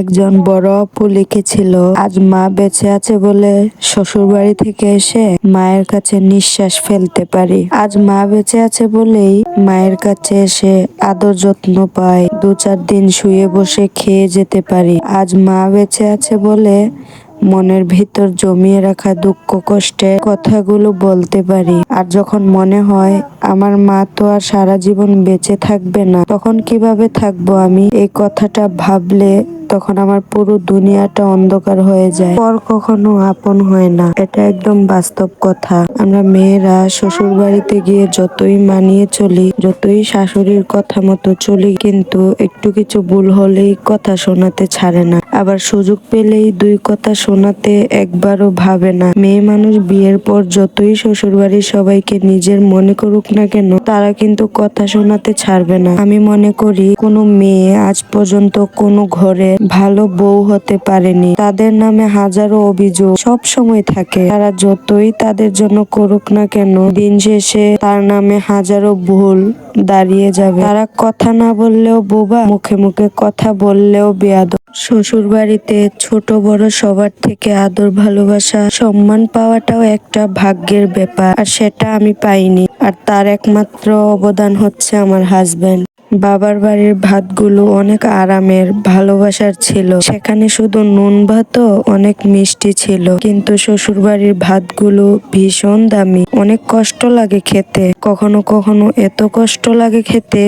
একজন বড় আপু লিখেছিল, আজ মা বেঁচে আছে বলে শ্বশুর বাড়ি থেকে এসে মায়ের কাছে নিঃশ্বাস ফেলতে পারি। আজ মা বেঁচে আছে বলেই মায়ের কাছে এসে আদর যত্ন পাই। দু চার দিন শুয়ে বসে খেয়ে যেতে পারি। আজ মা বেঁচে আছে বলে মনের ভিতর জমিয়ে রাখা দুঃখ কষ্টে কথাগুলো বলতে পারি। আর যখন মনে হয় আমার মা তো আর সারা জীবন বেঁচে থাকবে না, তখন কীভাবে থাকব আমি? এই কথাটা ভাবলে তখন আমার পুরো দুনিয়াটা অন্ধকার হয়ে যায়। পর কখনো আপন হয় না। এটা একদম বাস্তব কথা। আমরা মেয়েরা শ্বশুর বাড়িতে গিয়ে যতই মানিয়ে চলি, যতই শাশুড়ির কথা মতো চলি, কিন্তু একটু কিছু ভুল হলেই কথা শোনাতে ছাড়ে না। আবার সুযোগ পেলেই দুই কথা শোনাতে একবারও ভাবে না। মেয়ে মানুষ বিয়ের পর যতই শ্বশুর বাড়ির সবাইকে নিজের মনে করুক না কেন, তারা কিন্তু কথা শোনাতে ছাড়বে না। আমি মনে করি, কোনো মেয়ে আজ পর্যন্ত কোনো ঘরে ভালো বউ হতে পারেনি। তাদের নামে হাজারো অভিযোগ সব সময় থাকে। তারা যতই তাদের জন্য করুক না কেন, দিন শেষে তার নামে হাজারো ভুল দাঁড়িয়ে যাবে। তারা কথা না বললেও বোবা, মুখে মুখে কথা বললেও বেয়াদ শ্বশুর বাড়িতে ছোট বড় সবার থেকে আদর, ভালোবাসা, সম্মান পাওয়াটাও একটা ভাগ্যের ব্যাপার। আর সেটা আমি পাইনি। আর তার একমাত্র অবদান হচ্ছে আমার হাজবেন্ড বাবার বাড়ির ভাতগুলো অনেক আরামের, ভালোবাসার ছিল। সেখানে শুধু নুন ভাতও অনেক মিষ্টি ছিল, কিন্তু শ্বশুর বাড়ির ভাতগুলো ভীষণ দামি। অনেক কষ্ট লাগে খেতে। কখনো কখনো এত কষ্ট লাগে খেতে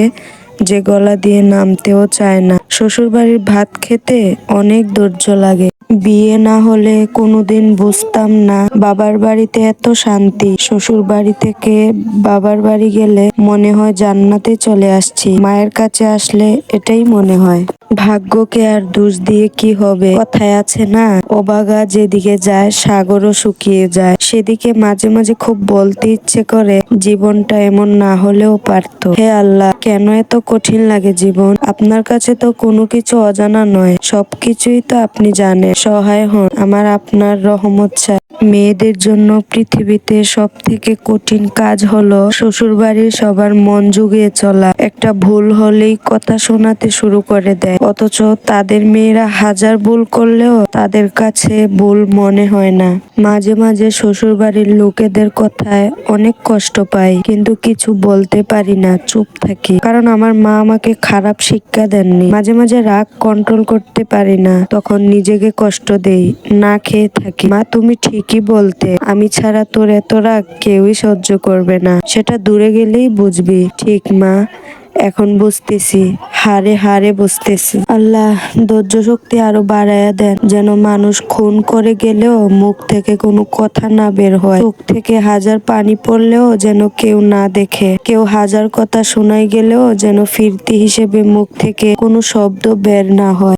যে গলা দিয়ে নামতেও চায় না। শ্বশুর বাড়ির ভাত খেতে অনেক ধৈর্য লাগে। বিয়ে না হলে কোনোদিন বুঝতাম না। বাবার বাড়িতে এত শান্তি। শ্বশুর বাড়ি থেকে বাবার বাড়ি গেলে মনে হয় জান্নাতে চলে আসছি। মায়ের কাছে আসলে এটাই মনে হয়। ভাগ্যকে আর দোষ দিয়ে কি হবে? কথায় আছে না অবাগা যেদিকে যায়, সাগরও শুকিয়ে যায়। সেদিকে মাঝে মাঝে খুব বলতে ইচ্ছে করে, জীবনটা এমন না হলেও পারত। হে আল্লাহ, কেন এত কঠিন লাগে জীবন? আপনার কাছে তো কোনো কিছু অজানা নয়। সবকিছুই তো আপনি জানেন। সহায় হন, আমার আপনার রহমত চাই। মেয়েদের জন্য পৃথিবীতে সব থেকে কঠিন কাজ হলো শ্বশুর বাড়ির সবার মন জুগিয়ে চলা। একটা ভুল হলেই কথা শোনাতে শুরু করে দেয়। অথচ তাদের মেয়েরা হাজার ভুল করলেও তাদের কাছে ভুল মনে হয় না। মাঝে মাঝে শ্বশুর বাড়ির লোকেদের কথায় অনেক কষ্ট পাই, কিন্তু কিছু বলতে পারি না, চুপ থাকি। কারণ আমার মা আমাকে খারাপ শিক্ষা দেননি। মাঝে মাঝে রাগ কন্ট্রোল করতে পারি না, তখন নিজেকে কষ্ট দেই, না খেয়ে থাকি। মা, তুমি ঠিকই বলতে, আমি ছাড়া তোর এত রাগ কেউই সহ্য করবে না। সেটা দূরে গেলেই বুঝবি। ঠিক, মা? এখন বুঝতেছি হারে হারে বুঝতেছি। আল্লাহ ধৈর্য শক্তি আরও বাড়াইয়া দেন, যেন মানুষ খুন করে গেলেও মুখ থেকে কোনো কথা না বের হয়। মুখ থেকে হাজার পানি পড়লেও যেন কেউ না দেখে। কেউ হাজার কথা শোনাই গেলেও যেন ফিরতি হিসেবে মুখ থেকে কোনো শব্দ বের না হয়।